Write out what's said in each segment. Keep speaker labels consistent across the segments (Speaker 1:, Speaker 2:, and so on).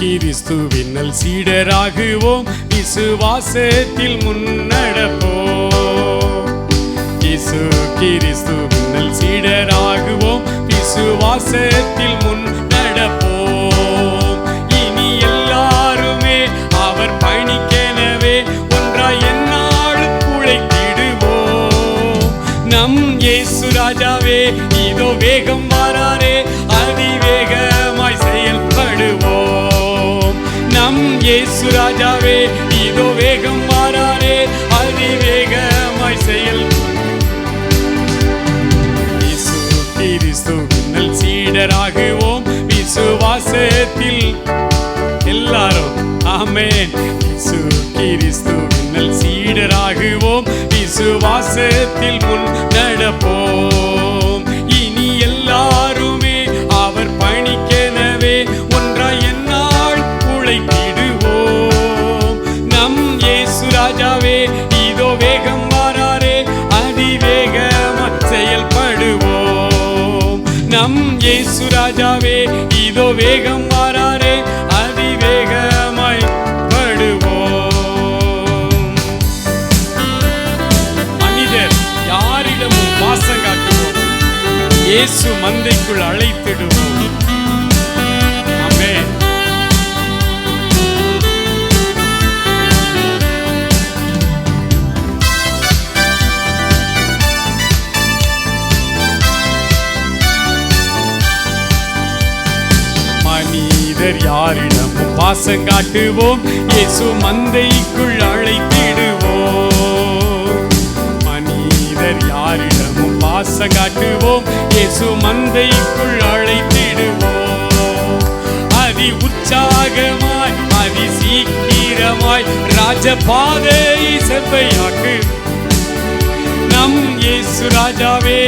Speaker 1: கிறிஸ்துவின்னல் சீடராகுவோம். விசுவாசத்தில் முன்னடப்போம். இயேசு கிறிஸ்துவின்னல் சீடராகுவோம். விசுவாசத்தில் முன்னடப்போம். இனி எல்லாருமே அவர் பயணிக்கெனவே ஒன்றாய் எந்நாளும் உழைத்திடுவோம். நம் இயேசு ராஜாவே இதோ வேகம் இயேசு ராஜாவே இதோ வேகம் மாறாரே அதிவேகமாய் செயல். கிறிஸ்துவின் சீடராகுவோம் விசுவாசத்தில். எல்லாரும் ஆமென். இயேசு கிறிஸ்துவின் சீடராகுவோம் விசுவாசத்தில் முன் நடப்போம். நம் இயேசு ராஜாவே இதோ வேகம் வாராரே அதிவேகமாய் படுவோம். மனிதர் யாரிடமும் பாசம் காட்டுவோம். இயேசு மந்தைக்குள் அழைத்திடுவோம். யாரிடமும் பாசம் காட்டுவோம். இயேசு மந்தைக்குள் அழைத்திடுவோம். மனிதர் யாரிடமும் பாசம் காட்டுவோம். இயேசு மந்தைக்குள் அழைத்திடுவோம். அதி உற்சாகமாய் அதி சீக்கிரமாய் ராஜபாதை செவ்வையாக்கு. நம் இயேசு ராஜாவே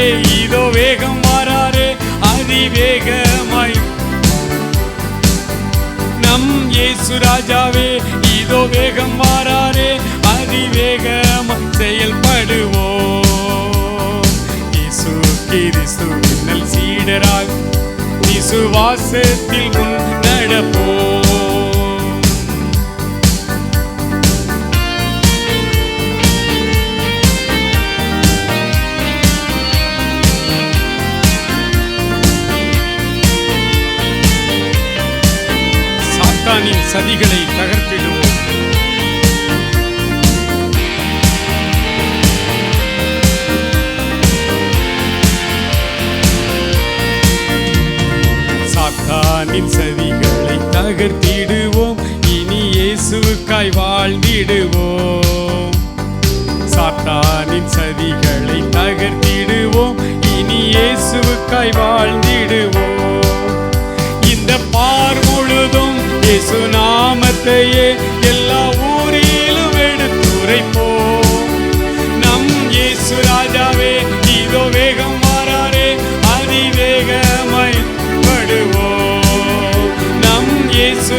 Speaker 1: இதோ வேகம் மாறாரே அதிவேகமாய் இயேசு ராஜாவே இதோ வேகம் மாறாரே அதிவேகமாய் செயல்படுவோம். இசு கிறிஸ்து மின்னல் சீடராக விசுவாசத்தில் முன் நடப்போம். சாத்தானின் சதிகளை தகர்த்திடுவோம் சாத்தானின் சதிகளை தகர்த்திடுவோம். இனி இயேசுக்காய் வாழ்ந்திடுவோம். சாத்தானின் சதிகளை தகர்த்திடுவோம். இனி இயேசுக்காய் வாழ்ந்திடுவோம். இயேசு நாமத்தையே எல்லா ஊரிலும் எடுத்துரைப்போம் நம் இயேசு ராஜாவே இதோ வேகம் மாறாரே அதிவேகமாய் படுவோம் நம் இயேசு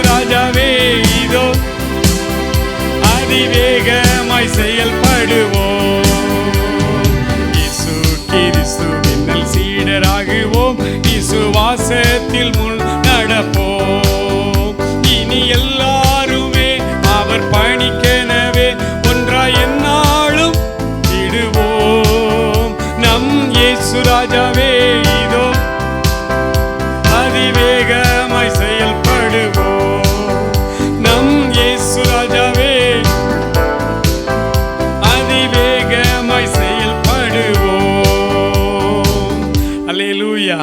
Speaker 1: ராஜாவே இதோ அதிவேகமாய் செயல்படுவோம் நம் இயேசு ராஜாவே அதிவேகமாய் செயல்படுவோம் அல்லேலூயா.